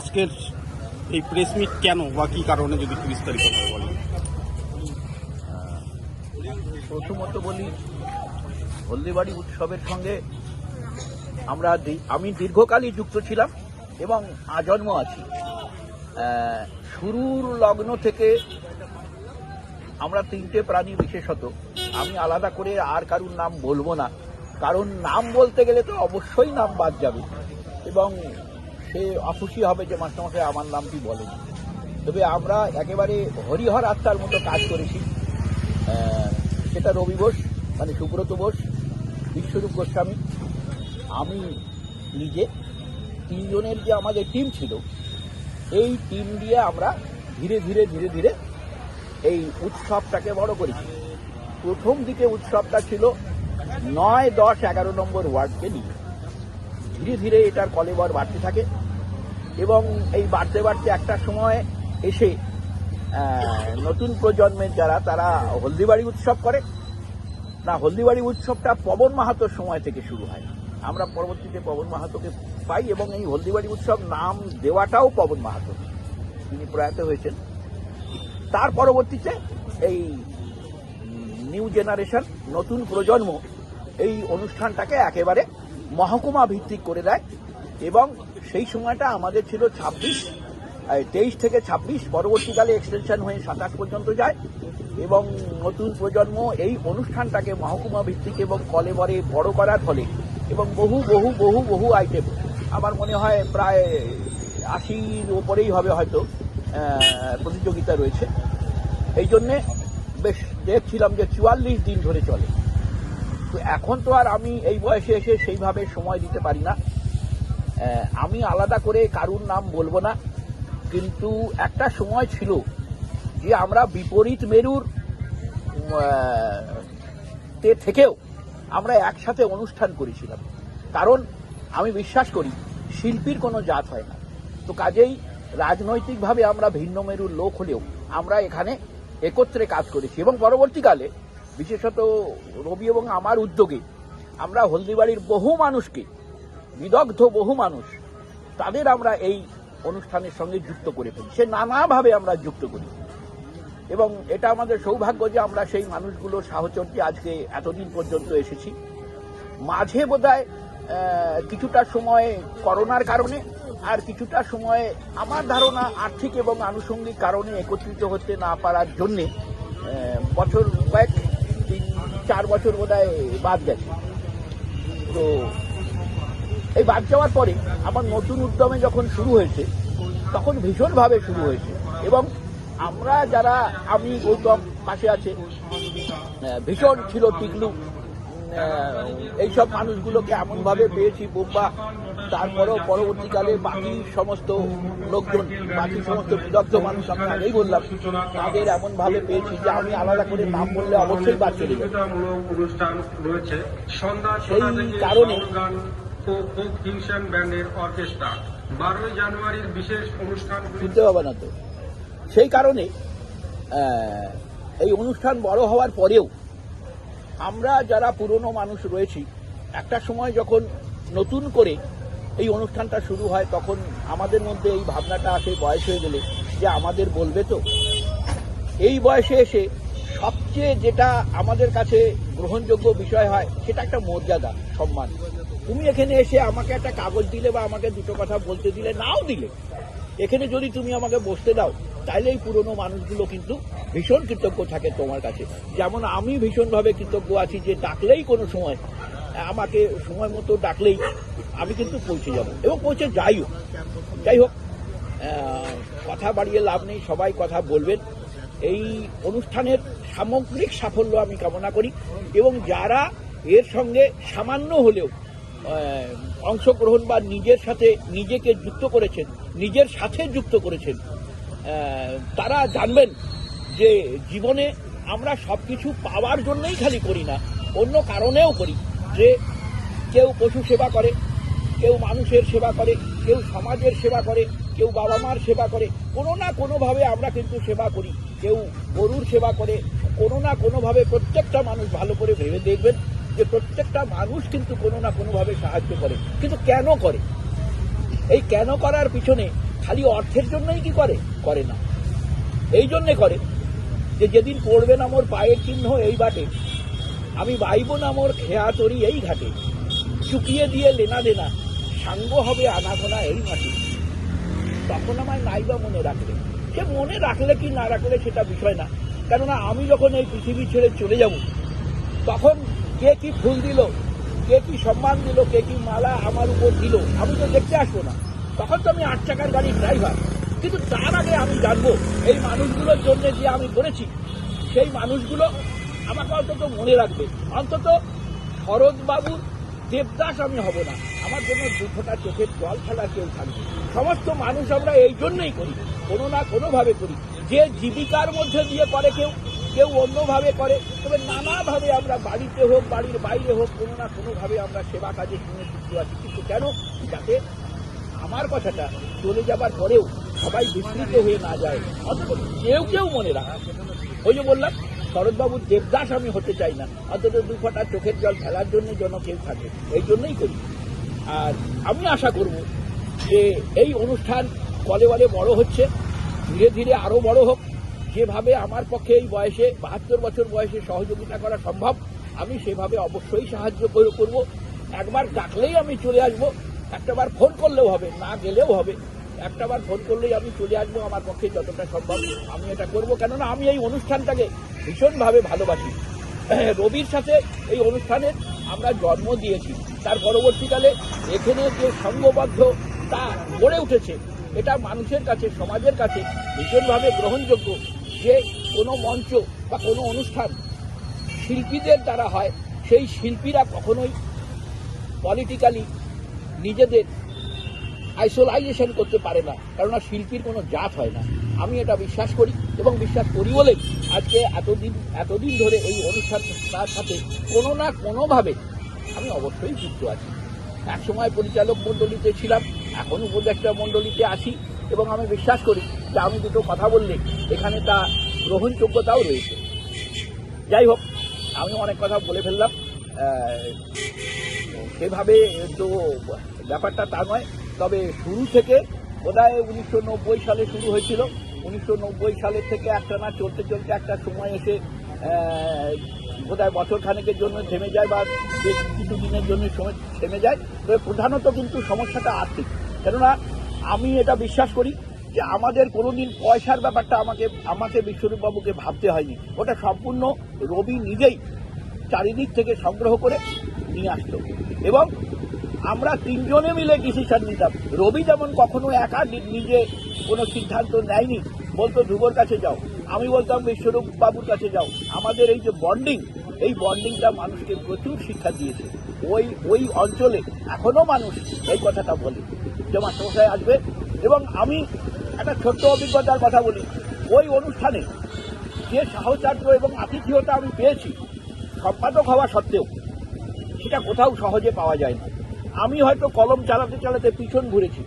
আজকের এই press meet কেন বা কি কারণে যদি একটু বিস্তারিত ভাবে বলেন? প্রথমত বলি, হলদিবাড়ি উৎসবের সঙ্গে আমরা আমি দীর্ঘকালই যুক্ত ছিলাম এবং আজন্ম আছি। শুরুর লগ্ন থেকে আমরা তিনটে প্রাণী বিশেষত, আমি আলাদা করে আর কারুর নাম বলব না। কারণ নাম বলতে গেলে তো অবশ্যই নাম বাদ যাবে। এবং সে অখুশি হবে যে মাস্টারমশাই, আমার নামটি বলেনি তবে আমরা একেবারে হরিহর আত্মার মতো কাজ করেছি। সেটা রবি বোস মানে সুব্রত বোস, বিশ্বরূপ গোস্বামী, আমি নিজে, তিনজনের যে আমাদের টিম ছিল, এই টিম দিয়ে আমরা ধীরে ধীরে ধীরে ধীরে এই উৎসবটাকে বড় করেছি। প্রথম দিকে উৎসবটা ছিল নয় দশ এগারো নম্বর ওয়ার্ডকে নিয়ে। ধীরে ধীরে এটার কলেবর বাড়তে থাকে। এবং এই বাড়তে বাড়তে একটা সময় এসে নতুন প্রজন্মের যারা, তারা হলদিবাড়ি উৎসব করে। না, হলদিবাড়ি উৎসবটা পবন মাহাতোর সময় থেকে শুরু হয়। আমরা পরবর্তীতে পবন মাহাতোকে পাই এবং এই হলদিবাড়ি উৎসব নাম দেওয়াটাও পবন মাহাতো তিনি প্রয়াত হয়েছেন। তার পরবর্তীতে এই নিউ জেনারেশন, নতুন প্রজন্ম এই অনুষ্ঠানটাকে একেবারে মহকুমা ভিত্তিক করে দেয় এবং সেই সময়টা আমাদের ছিল ছাব্বিশ তেইশ থেকে ছাব্বিশ, পরবর্তীকালে এক্সটেনশন হয়ে সাতাশ পর্যন্ত যায় এবং নতুন প্রজন্ম এই অনুষ্ঠানটাকে মহকুমা ভিত্তিক এবং কলেবরে বড় করার ফলে এবং বহু বহু বহু বহু আইটেম আমার মনে হয় প্রায় আশির ওপরেই হবে হয়তো প্রতিযোগিতা রয়েছে। এই জন্যে বেশ দেখছিলাম যে চুয়াল্লিশ দিন ধরে চলে। তো এখন তো আর আমি এই বয়সে এসে সেইভাবে সময় দিতে পারি না। আমি আলাদা করে কারুর নাম বলব না, কিন্তু একটা সময় ছিল যে আমরা বিপরীত মেরুর তে থেকেও আমরা একসাথে অনুষ্ঠান করেছিলাম। কারণ আমি বিশ্বাস করি, শিল্পীর কোনো জাত হয় না। তো কাজেই রাজনৈতিকভাবে আমরা ভিন্ন মেরুর লোক হলেও আমরা এখানে একত্রে কাজ করেছি। এবং পরবর্তীকালে, বিশেষত রবি এবং আমার উদ্যোগে, আমরা হলদিবাড়ির বহু মানুষকে বিদগ্ধ বহু মানুষ, তাদের আমরা এই অনুষ্ঠানের সঙ্গে যুক্ত করে ফেলি। সে নানাভাবে আমরা যুক্ত করি। এবং এটা আমাদের সৌভাগ্য যে আমরা সেই মানুষগুলোর সাহচর্যে আজকে এতদিন পর্যন্ত এসেছি। মাঝে বোধহয় কিছুটা সময় করোনার কারণে আর কিছুটা সময় আমার ধারণা আর্থিক এবং আনুষঙ্গিক কারণে একত্রিত হতে না পারার জন্যে বছর কয়েক, তিন, চার বছর বোধহয় বাদ গেছে। তো এই বাদ যাওয়ার পরে আমার নতুন উদ্যমে যখন শুরু হয়েছে তখন ভীষণভাবে শুরু হয়েছে। এবং আমরা যারা আমি গৌতম পাশে আছে ভীষণ ছিল টিকলু এইসব মানুষগুলোকে এমনভাবে পেয়েছি বোম্বা তারপরেও পরবর্তীকালে বাকি সমস্ত লোকজন বাকি সমস্ত বিদগ্ধ মানুষ আমি আগেই বললাম তাদের এমনভাবে পেয়েছি যে আমি আলাদা করে নাম বললে অবশ্যই বাদ চলে যাবে। সেই কারণে- ও ফোক ব্যান্ডের অর্কেস্ট্রা। বারোই জানুয়ারির বিশেষ অনুষ্ঠানগুলি শুনতে পাবে না তো। সেই কারণে এই অনুষ্ঠান বড় হওয়ার পরেও আমরা যারা পুরনো মানুষ রয়েছি, একটা সময় যখন নতুন করে এই অনুষ্ঠানটা শুরু হয়, তখন আমাদের মধ্যে এই ভাবনাটা আসে বয়স হয়ে গেলে যে আমাদের বলবে তো। এই বয়সে এসে সবচেয়ে যেটা আমাদের কাছে গ্রহণযোগ্য বিষয় হয়, সেটা একটা মর্যাদা, সম্মান। তুমি এখানে এসে আমাকে একটা কাগজ দিলে বা আমাকে দুটো কথা বলতে দিলে, নাও দিলে। এখানে যদি তুমি আমাকে বসতে দাও তাহলে এই পুরনো মানুষগুলো কিন্তু ভীষণ কৃতজ্ঞ থাকে তোমার কাছে। যেমন আমি ভীষণভাবে কৃতজ্ঞ আছি যে ডাকলেই কোনো সময়, আমাকে সময় মতো ডাকলেই আমি কিন্তু পৌঁছে যাব। এবং পৌঁছে যাই হোক। যাই হোক কথা বাড়িয়ে লাভ নেই, সবাই কথা বলবেন। এই অনুষ্ঠানের সামগ্রিক সাফল্য আমি কামনা করি। এবং যারা এর সঙ্গে সামান্য হলেও অংশগ্রহণ বা নিজের সাথে নিজেকে যুক্ত করেছেন, নিজের সাথে যুক্ত করেছেন তারা জানবেন যে জীবনে আমরা সব কিছু পাওয়ার জন্যই খালি করি না, অন্য কারণেও করি। যে কেউ পশু সেবা করে, কেউ মানুষের সেবা করে, কেউ সমাজের সেবা করে, কেউ বাবা মার সেবা করে, কোনো না কোনোভাবে আমরা কিন্তু সেবা করি। কেউ গরুর সেবা করে, কোনো না কোনোভাবে প্রত্যেকটা মানুষ ভালো করে ভেবে দেখবেন। যে প্রত্যেকটা মানুষ কিন্তু কোনো না কোনোভাবে সাহায্য করে। কিন্তু কেন করে? এই কেন করার পিছনে খালি অর্থের জন্যই কি করে? করে না। এই জন্যে করে যে যেদিন পড়বে না মোর পায়ের চিহ্ন এই বাটে। আমি বাইব না মোর খেয়া তরি এই ঘাটে। চুকিয়ে দিয়ে লেনা দেনা, সাঙ্গ হবে আনাগোনা এই মাটি। তখন আমায় নাইবা মনে রাখলে সে মনে রাখলে কি না রাখলে সেটা বিষয় না। কেননা আমি যখন এই পৃথিবী ছেড়ে চলে যাব, তখন কে কি ফুল দিল, কে কি সম্মান দিল, কে কি মালা আমার উপর দিল, আমি তো দেখতে আসব না। তখন তো আমি আট চাকার গাড়ির ড্রাইভার কিন্তু তার আগে আমি জানব, এই মানুষগুলোর জন্য যে আমি করেছি, সেই মানুষগুলো আমাকে অন্তত মনে রাখবে। অন্তত শরৎবাবুর দেবদাস আমি হব না। আমার জন্য দুঃখটা চোখের জল ফেলা কেউ থাকবে। সমস্ত মানুষ আমরা এই জন্যই করি, কোনো না কোনোভাবে করি। যে জীবিকার মধ্যে দিয়ে করে কেউ কেউ অন্যভাবে করে, তবে নানাভাবে আমরা বাড়িতে হোক, বাড়ির বাইরে হোক, কোনো না কোনোভাবে আমরা সেবা কাজে সঙ্গে যুক্ত আছি। কিন্তু কেন? যাতে আমার কথাটা চলে যাবার পরেও সবাই বিস্মৃত হয়ে না যায়। অন্তত কেউ কেউ মনে রাখা। ওই যে বললাম শরৎবাবুর দেবদাস আমি হতে চাই না। অন্তত দু ফোঁটা চোখের জল ফেলার জন্য যেন কেউ থাকে, এই জন্যই করি। আর আমি আশা করব যে এই অনুষ্ঠান কলে বলে বড় হচ্ছে, ধীরে ধীরে আরও বড় হোক। যেভাবে আমার পক্ষে এই বয়সে বাহাত্তর বছর বয়সে সহযোগিতা করা সম্ভব, আমি সেভাবে অবশ্যই সাহায্য করে- করব। একবার ডাকলেই আমি চলে আসব। একটাবার ফোন করলেও হবে, না গেলেও হবে। একটাবার ফোন করলেই আমি চলে আসব আমার পক্ষে যতটা সম্ভব। আমি এটা করব কেননা আমি এই অনুষ্ঠানটাকে ভীষণভাবে ভালোবাসি। রবির সাথে এই অনুষ্ঠানের আমরা জন্ম দিয়েছি। তার পরবর্তীকালে এখানে যে সংঘবদ্ধ তা গড়ে উঠেছে, এটা মানুষের কাছে, সমাজের কাছে ভীষণভাবে গ্রহণযোগ্য। যে কোনো মঞ্চ বা কোনো অনুষ্ঠান শিল্পীদের দ্বারা হয়, সেই শিল্পীরা কখনোই পলিটিক্যালি নিজেদের আইসোলাইজেশন করতে পারে না। কেননা শিল্পীর কোনো জাত হয় না। আমি এটা বিশ্বাস করি এবং বিশ্বাস করি বলেই আজকে এতদিন এতদিন ধরে এই অনুষ্ঠানটার সাথে কোনো না কোনোভাবে আমি অবশ্যই যুক্ত আছি। একসময় পরিচালক মণ্ডলীতে ছিলাম, এখন উপদেষ্টা মণ্ডলীতে আছি এবং আমি বিশ্বাস করি যে আমি দুটো কথা বললে এখানে তা গ্রহণযোগ্যতাও রয়েছে। যাই হোক, আমি অনেক কথা বলে ফেললাম। সেভাবে তো ব্যাপারটা তা নয়। তবে শুরু থেকে বোধহয় উনিশশো নব্বই সালে শুরু হয়েছিল। উনিশশো নব্বই সালের থেকে একটা না চলতে চলতে একটা সময় এসে বোধহয় বছর খানেকের জন্য থেমে যায় বা কিছু দিনের জন্য থেমে যায়। তবে প্রধানত কিন্তু সমস্যাটা আর্থিক। কেননা আমি এটা বিশ্বাস করি যে আমাদের কোনোদিন পয়সার ব্যাপারটা আমাকে আমাকে বিশ্বরূপবাবুকে ভাবতে হয়নি। ওটা সম্পূর্ণ রবি নিজেই চারিদিক থেকে সংগ্রহ করে নিয়ে আসতো। এবং আমরা তিনজনে মিলে ডিসিশন নিতাম। রবি যেমন কখনো একা নিজে কোনো সিদ্ধান্ত নেয়নি, বলতো, ধ্রুবর কাছে যাও। আমি বলতাম বিশ্বরূপ বাবুর কাছে যাও। আমাদের এই যে বন্ডিং এই বন্ডিংটা মানুষকে প্রচুর শিক্ষা দিয়েছে। ওই ওই অঞ্চলে এখনও মানুষ এই কথাটা বলে। যে মাস্টারমশাই আসবে। এবং আমি একটা ছোট্ট অভিজ্ঞতার কথা বলি। ওই অনুষ্ঠানে যে সাহচর্য এবং আতিথেয়তা আমি পেয়েছি, সম্পাদক হওয়া সত্ত্বেও, সেটা কোথাও সহজে পাওয়া যায় না। আমি হয়তো কলম চালাতে চালাতে পিছন ঘুরেছি।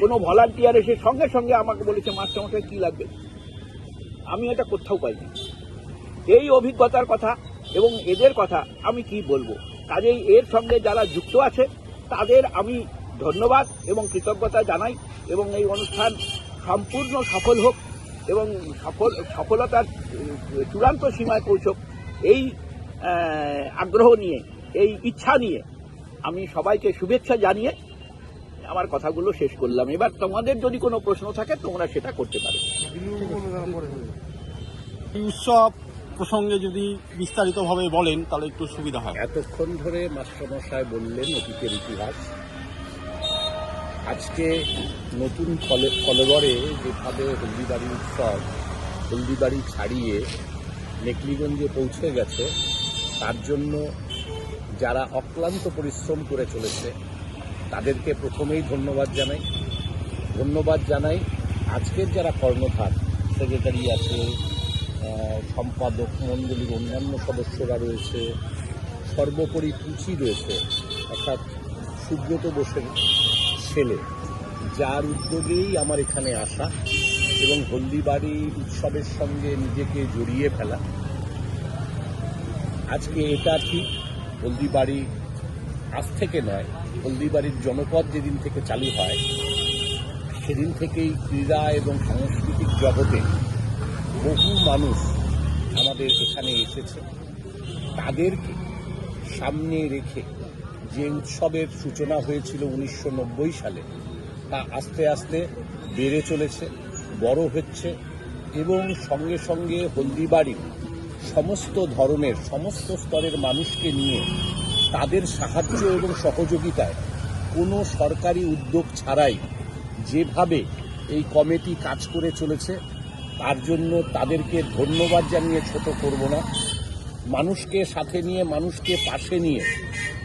কোনো ভলান্টিয়ার এসে সঙ্গে সঙ্গে আমাকে বলেছে, মাস্টারমশাই, কী লাগবে? আমি এটা কোথাও পাইনি। এই অভিজ্ঞতার কথা এবং এদের কথা আমি কি বলব? কাজেই এর সঙ্গে যারা যুক্ত আছে, তাদের আমি ধন্যবাদ এবং কৃতজ্ঞতা জানাই এবং এই অনুষ্ঠান সম্পূর্ণ সফল হোক এবং সফল সফলতার চূড়ান্ত সীমায় পৌঁছক এই আগ্রহ নিয়ে এই ইচ্ছা নিয়ে আমি সবাইকে শুভেচ্ছা জানিয়ে আমার কথাগুলো শেষ করলাম। এবার তোমাদের যদি কোনো প্রশ্ন থাকে তোমরা সেটা করতে পারো। উৎসব প্রসঙ্গে যদি বিস্তারিতভাবে বলেন তাহলে একটু সুবিধা হয়। এতক্ষণ ধরে মাস্টারমশাই বললেন অতীতের ইতিহাস। আজকে নতুন ফলগড়ে যেভাবে হলদিবাড়ি উৎসব, হলদিবাড়ি ছাড়িয়ে নেকলিগঞ্জে পৌঁছে গেছে, তার জন্য যারা অক্লান্ত পরিশ্রম করে চলেছে, তাদেরকে প্রথমেই ধন্যবাদ জানাই। ধন্যবাদ জানাই আজকের যারা কর্ণধার, সেক্রেটারি আছে সম্পাদক মণ্ডলীর অন্যান্য সদস্যরা রয়েছে, সর্বোপরি পুঁচি রয়েছে, অর্থাৎ সুব্রত বোসের ছেলে, যার উদ্যোগেই আমার এখানে আসা এবং হলদিবাড়ি উৎসবের সঙ্গে নিজেকে জড়িয়ে ফেলা। আজকে এটা ঠিক হলদিবাড়ি আজ থেকে নয়, হলদিবাড়ির জনপদ যেদিন থেকে চালু হয়, সেদিন থেকেই ক্রীড়া এবং সাংস্কৃতিক জগতে বহু মানুষ আমাদের এখানে এসেছে। তাদেরকে সামনে রেখে যে উৎসবের সূচনা হয়েছিল উনিশশো নব্বই সালে। তা আস্তে আস্তে বেড়ে চলেছে, বড় হচ্ছে এবং সঙ্গে সঙ্গে হলদিবাড়ির সমস্ত ধরনের, সমস্ত স্তরের মানুষকে নিয়ে তাদের সাহায্য এবং সহযোগিতায় কোনো সরকারি উদ্যোগ ছাড়াই যেভাবে এই কমিটি কাজ করে চলেছে, তার জন্য তাদেরকে ধন্যবাদ জানিয়ে ছোট করব না। মানুষকে সাথে নিয়ে, মানুষকে পাশে নিয়ে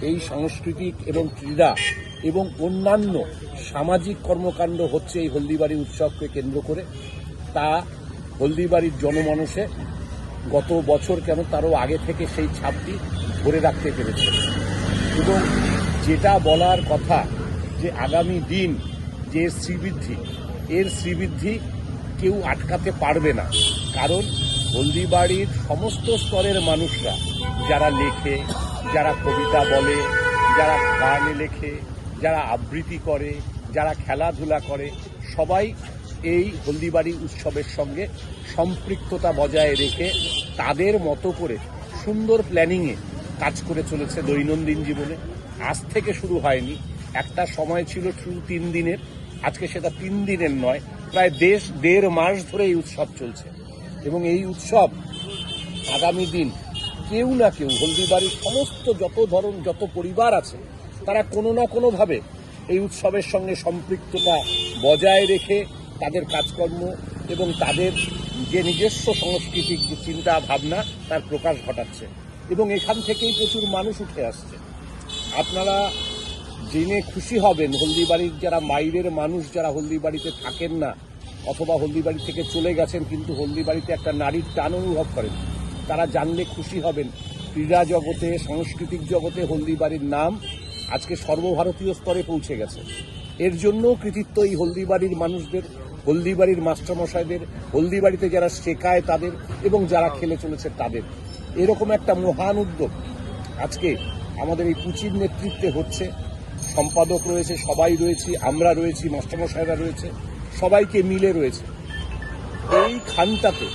এই সাংস্কৃতিক এবং ক্রীড়া এবং অন্যান্য সামাজিক কর্মকাণ্ড হচ্ছে এই হলদিবাড়ি উৎসবকে কেন্দ্র করে। তা হলদিবাড়ির জনমানসে গত বছর কেন তারও আগে থেকে সেই ছাপটি ধরে রাখতে পেরেছে। এবং যেটা বলার কথা যে আগামী দিন যে শ্রীবৃদ্ধি, এর শ্রীবৃদ্ধি কেউ আটকাতে পারবে না। কারণ হলদিবাড়ির সমস্ত স্তরের মানুষরা, যারা লেখে যারা কবিতা বলে, যারা গান লেখে, যারা আবৃত্তি করে, যারা খেলাধুলা করে, সবাই এই হলদিবাড়ি উৎসবের সঙ্গে সম্পৃক্ততা বজায় রেখে তাদের মতো করে সুন্দর প্ল্যানিংয়ে কাজ করে চলেছে দৈনন্দিন জীবনে। আজ থেকে শুরু হয়নি। একটা সময় ছিল শুধু তিন দিনের। আজকে সেটা তিন দিনের নয়, প্রায় দেশ, দেড় মাস ধরে এই উৎসব চলছে। এবং এই উৎসব আগামী দিন কেউ না কেউ, হলদিবাড়ির সমস্ত যত ধরন, যত পরিবার আছে, তারা কোনো না কোনোভাবে এই উৎসবের সঙ্গে সম্পৃক্ততা বজায় রেখে তাদের কাজকর্ম এবং তাদের যে নিজস্ব সাংস্কৃতিক যে চিন্তা ভাবনা, তার প্রকাশ ঘটাচ্ছে। এবং এখান থেকেই প্রচুর মানুষ উঠে আসছে। আপনারা জেনে খুশি হবেন, হলদিবাড়ির যারা মাইরের মানুষ, যারা হলদিবাড়িতে থাকেন না, অথবা হলদিবাড়ি থেকে চলে গেছেন, কিন্তু হলদিবাড়িতে একটা নারীর টান অনুভব করেন। তারা জানলে খুশি হবেন। ক্রীড়া জগতে, সাংস্কৃতিক জগতে হলদিবাড়ির নাম আজকে সর্বভারতীয় স্তরে পৌঁছে গেছে। এর জন্য কৃতিত্ব এই হলদিবাড়ির মানুষদের, হলদিবাড়ির মাস্টারমশাইদের, হলদিবাড়িতে যারা শেখায় তাদের এবং যারা খেলে চলেছে তাদের। এরকম একটা মহান উদ্যোগ আজকে আমাদের এই পুচির নেতৃত্বে হচ্ছে। সম্পাদক রয়েছে, সবাই রয়েছি, আমরা রয়েছি, মাস্টারমশাইরা রয়েছে, সবাইকে মিলে রয়েছে। এই খানটাতে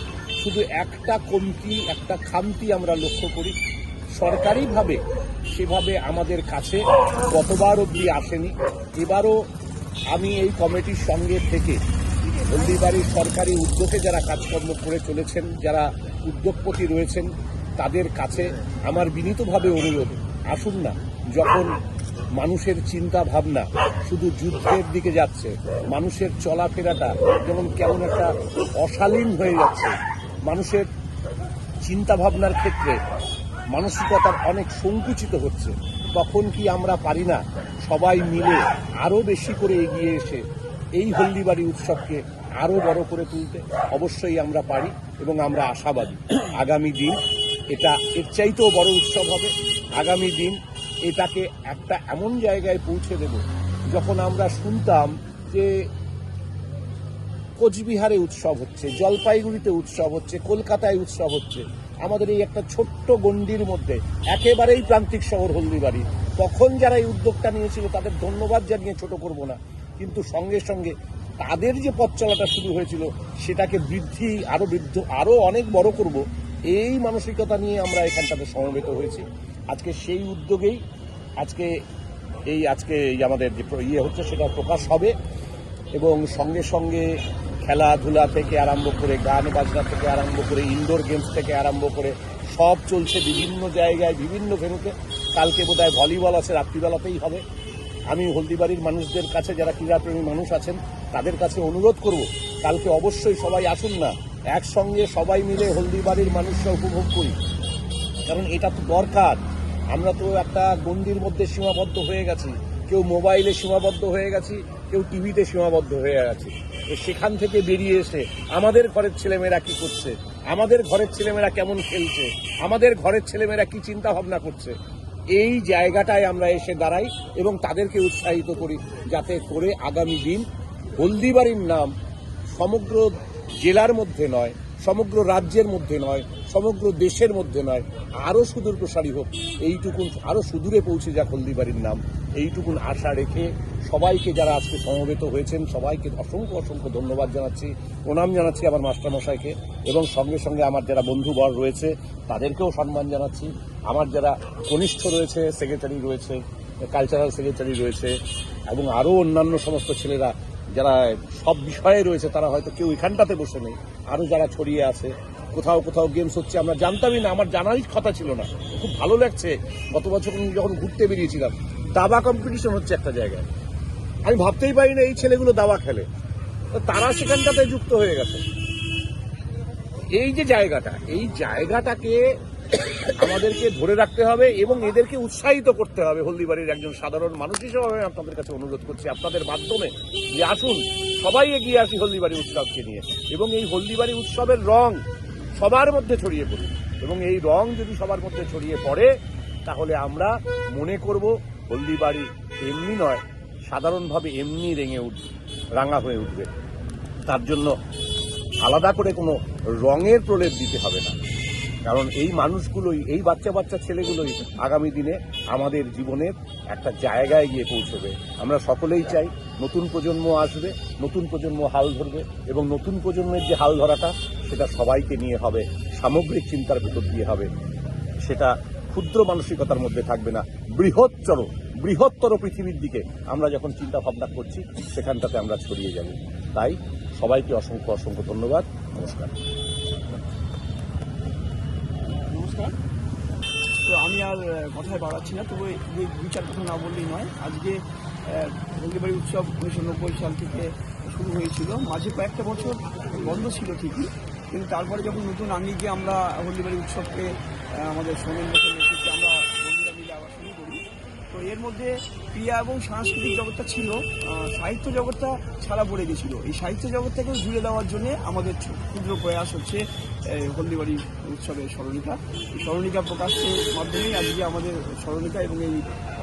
শুধু একটা কমতি, একটা খামতি আমরা লক্ষ্য করি। সরকারিভাবে সেভাবে আমাদের কাছে গতবার অব্দি আসেনি। এবারও আমি এই কমিটির সঙ্গে থেকে হলদিবাড়ির সরকারি উদ্যোগে যারা কাজকর্ম করে চলেছেন, যারা উদ্যোগপতি রয়েছেন, তাদের কাছে আমার বিনীতভাবে অনুরোধ, আসুন না, যখন মানুষের চিন্তা ভাবনা শুধু যুদ্ধের দিকে যাচ্ছে, মানুষের চলাফেরাটা যেমন কেমন একটা অশালীন হয়ে যাচ্ছে মানুষের চিন্তা ভাবনার ক্ষেত্রে মানসিকতার অনেক সংকুচিত হচ্ছে। তখন কি আমরা পারি না? সবাই মিলে আরও বেশি করে এগিয়ে এসে এই হলদিবাড়ি উৎসবকে আরও বড় করে তুলতে অবশ্যই আমরা পারি এবং আমরা আশাবাদী। আগামী দিন এটা এর চাইতেও বড় উৎসব হবে। আগামী দিন এটাকে একটা এমন জায়গায় পৌঁছে দেব যখন আমরা শুনতাম যে কোচবিহারে উৎসব হচ্ছে, জলপাইগুড়িতে উৎসব হচ্ছে, কলকাতায় উৎসব হচ্ছে। আমাদের এই একটা ছোট্ট গণ্ডির মধ্যে একেবারেই প্রান্তিক শহর হলদিবাড়ি। তখন যারা এই উদ্যোগটা নিয়েছিল তাদের ধন্যবাদ জানিয়ে ছোট করব না। কিন্তু সঙ্গে সঙ্গে তাদের যে পথ চলাটা শুরু হয়েছিল, সেটাকে বৃদ্ধি, আরও বৃদ্ধ, আরও অনেক বড় করব, এই মানসিকতা নিয়ে আমরা এখানটাতে সমবেত হয়েছি। আজকে সেই উদ্যোগেই আজকে এই আজকে এই আমাদের যে ইয়ে হচ্ছে, সেটা প্রকাশ হবে। এবং সঙ্গে সঙ্গে খেলাধুলা থেকে আরম্ভ করে গান বাজনা থেকে আরম্ভ করে ইনডোর গেমস থেকে আরম্ভ করে সব চলছে বিভিন্ন জায়গায়, বিভিন্ন ভেনুতে। কালকে বোধহয় ভলিবল আছে, রাত্রিবেলাতেই হবে। আমি হলদিবাড়ির মানুষদের কাছে, যারা ক্রীড়াপ্রেমী মানুষ আছেন, তাদের কাছে অনুরোধ করব, কালকে অবশ্যই সবাই আসুন না। একসঙ্গে সবাই মিলে হলদিবাড়ির মানুষরা উপভোগ করি। কারণ এটা তো দরকার। আমরা তো একটা গণ্ডির মধ্যে সীমাবদ্ধ হয়ে গেছি। কেউ মোবাইলে সীমাবদ্ধ হয়ে গেছি, কেউ টিভিতে সীমাবদ্ধ হয়ে গেছি সেখান থেকে বেরিয়ে এসে আমাদের ঘরের ছেলেমেয়েরা কি করছে? আমাদের ঘরের ছেলেমেয়েরা কেমন খেলছে? আমাদের ঘরের ছেলেমেয়েরা কি চিন্তা ভাবনা করছে? এই জায়গাটায় আমরা এসে দাঁড়াই এবং তাদেরকে উৎসাহিত করি যাতে করে আগামী দিন হলদিবাড়ির নাম সমগ্র জেলার মধ্যে নয়, সমগ্র রাজ্যের মধ্যে নয় সমগ্র দেশের মধ্যে নয়, আরও সুদূর প্রসারী হোক, এইটুকুন, আরও সুদূরে পৌঁছে যাক হলদিবাড়ির নাম। এইটুকুন আশা রেখে সবাইকে যারা আজকে সমবেত হয়েছেন, সবাইকে অসংখ্য অসংখ্য ধন্যবাদ জানাচ্ছি, প্রণাম জানাচ্ছি আমার মাস্টারমশাইকে এবং সঙ্গে সঙ্গে আমার যারা বন্ধুবর রয়েছে, তাদেরকেও সম্মান জানাচ্ছি। আমার যারা কনিষ্ঠ রয়েছে, সেক্রেটারি রয়েছে, কালচারাল সেক্রেটারি রয়েছে, এবং আরও অন্যান্য সমস্ত ছেলেরা, যারা সব বিষয়ে রয়েছে, তারা হয়তো কেউ এখানটাতে বসে নেই, আরও যারা ছড়িয়ে আছে কোথাও কোথাও গেমস হচ্ছে, আমরা জানতামই না, আমার জানারই কথা ছিল না। খুব ভালো লাগছে, গত বছর যখন ঘুরতে বেরিয়েছিলাম, দাবা কম্পিটিশন হচ্ছে একটা জায়গায়। আমি ভাবতেই পারি না এই ছেলেগুলো দাবা খেলে। তারা সেখানটাতে যুক্ত হয়ে গেছে। এই যে জায়গাটা, এই জায়গাটাকে আমাদেরকে ধরে রাখতে হবে এবং এদেরকে উৎসাহিত করতে হবে। হলদিবাড়ির একজন সাধারণ মানুষ হিসেবে আমি আপনাদের কাছে অনুরোধ করছি, আপনাদের মাধ্যমে যে আসুন, সবাই এগিয়ে আসি হলদিবাড়ি উৎসবকে নিয়ে। এবং এই হলদিবাড়ি উৎসবের রং সবার মধ্যে ছড়িয়ে পড়ুক। এবং এই রং যদি সবার মধ্যে ছড়িয়ে পড়ে, তাহলে আমরা মনে করব হলদিবাড়ি এমনি নয়, সাধারণভাবে এমনি রেঙে উঠবে রাঙা হয়ে উঠবে। তার জন্য আলাদা করে কোনো রঙের প্রলেপ দিতে হবে না। কারণ এই মানুষগুলোই, এই বাচ্চা বাচ্চা ছেলেগুলোই আগামী দিনে আমাদের জীবনের একটা জায়গায় গিয়ে পৌঁছবে। আমরা সকলেই চাই নতুন প্রজন্ম আসবে, নতুন প্রজন্ম হাল ধরবে এবং নতুন প্রজন্মের যে হাল ধরাটা সেটা সবাইকে নিয়ে হবে, সামগ্রিক চিন্তার ভেতর দিয়ে হবে। সেটা ক্ষুদ্র মানসিকতার মধ্যে থাকবে না। বৃহত্তর বৃহত্তর পৃথিবীর দিকে আমরা যখন চিন্তা ভাবনা করছি, সেখানটাতে আমরা ছড়িয়ে যাব। তাই সবাইকে অসংখ্য অসংখ্য ধন্যবাদ। নমস্কার। নমস্কার। তো আমি আর কথায় বাড়াচ্ছি না, তবে দুই চার কথা না বললেই নয়, আজকে হলদিবাড়ি উৎসব উনিশশো নব্বই সাল থেকে শুরু হয়েছিল। মাঝে কয়েকটা বছর বন্ধ ছিল ঠিকই কিন্তু তারপরে যখন নতুন আঙ্গিকে আমরা হলদিবাড়ি উৎসবকে আমাদের সোমেন নেতৃত্বে আমরা বন্ধুরা মিলে আবার শুরু করি। তো এর মধ্যে ক্রিয়া এবং সাংস্কৃতিক জগৎটা ছিল সাহিত্য জগৎটা ছাড়া পড়ে গেছিল। এই সাহিত্য জগৎটাকেও জুড়ে দেওয়ার জন্য আমাদের ক্ষুদ্র প্রয়াস হচ্ছে হলদিবাড়ি উৎসবের স্মরণিকা। এই স্মরণিকা প্রকাশের মাধ্যমেই আজকে আমাদের স্মরণিকা এবং এই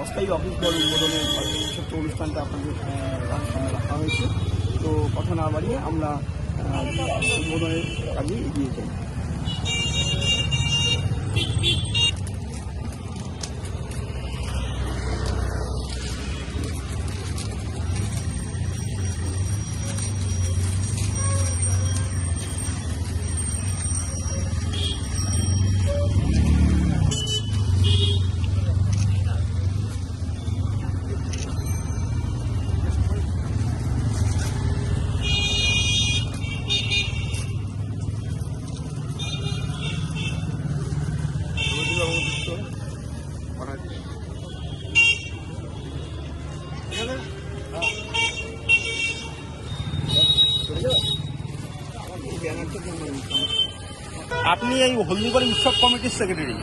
অস্থায়ী অফিস ঘর উদ্বোধনের ছোট্ট অনুষ্ঠানটা আপনাদের রাখা হয়েছে। তো কথা না বাড়িয়ে আমরা আহ, উদ্বোধনের কাজে এগিয়ে যাই ব্যানারটা আপনি এই হলদিবাড়ি উৎসব কমিটির সেক্রেটারি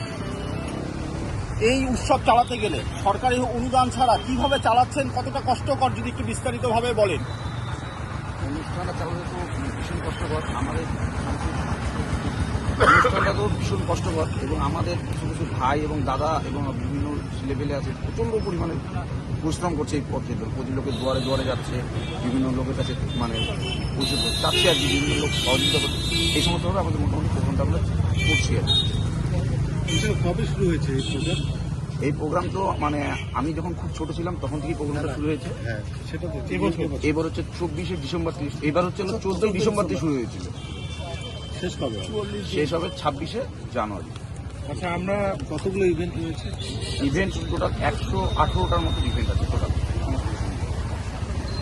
এই উৎসব চালাতে গেলে সরকারি অনুদান ছাড়া কীভাবে চালাচ্ছেন, কতটা কষ্টকর, যদি একটু বিস্তারিতভাবে বলেন। অনুষ্ঠানটা চালাতে তো ভীষণ কষ্টকর। আমাদের ভীষণ কষ্টকর এবং আমাদের কিছু কিছু ভাই এবং দাদা এবং বিভিন্ন লেভেলে আছে, প্রচণ্ড পরিমাণে পরিশ্রম করছে এই পথে। প্রতি লোকের দুয়ারে দুয়ারে যাচ্ছে, বিভিন্ন লোকের কাছে মানে চাচ্ছে আর বিভিন্ন লোক সহযোগিতা করছে। এই সমস্তভাবে আমাদের মোটামুটি প্রোগ্রামটা আমরা করছি আর কবে শুরু হয়েছে এই প্রোগ্রাম এই প্রোগ্রাম তো মানে আমি যখন খুব ছোট ছিলাম তখন থেকেই প্রোগ্রামটা শুরু হয়েছে। হ্যাঁ সেটা তো এবার হচ্ছে চব্বিশে ডিসেম্বর থেকে এবার হচ্ছে চোদ্দই ডিসেম্বর থেকে শুরু হয়েছিল। শেষ কবে শেষ হবে ছাব্বিশে জানুয়ারি। আচ্ছা আমরা কতগুলো ইভেন্ট রয়েছে? ইভেন্ট টোটাল একশো আঠেরোটার মতো ইভেন্ট আছে টোটাল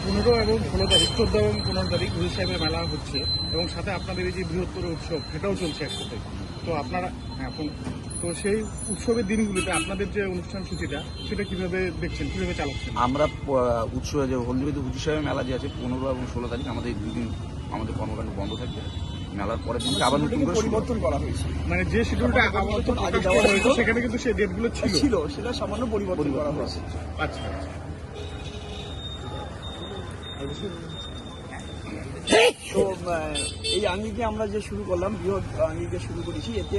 পনেরো এবং ষোলো তারিখ চোদ্দ এবং পনেরো তারিখ হুজুর সাহেবের মেলা হচ্ছে। এবং সাথে আপনাদের এই যে বৃহত্তর উৎসব সেটাও চলছে একসাথে। তো আপনারা এখন তো সেই উৎসবের দিনগুলিতে আপনাদের যে অনুষ্ঠান সূচিটা সেটা কীভাবে দেখছেন কীভাবে চালাচ্ছেন? আমরা উৎসবে যে হুজুর সাহেবের মেলা যে আছে পনেরো এবং ষোলো তারিখ আমাদের এই দুদিন আমাদের কর্মকাণ্ড বন্ধ থাকবে। মেলার পরের দিনকে আবার নতুন করে পরিবর্তন করা হয়েছে। মানে যে শিডিউলটা আগে করা হয়েছে সেখানে কিন্তু সেই ডেটগুলো ছিল। ছিল সেটা সামান্য পরিবর্তন করা হয়েছে। আচ্ছা। তো এই আঙ্গিকে আমরা যে শুরু করলাম বৃহৎ আঙ্গিকে শুরু করেছি এতে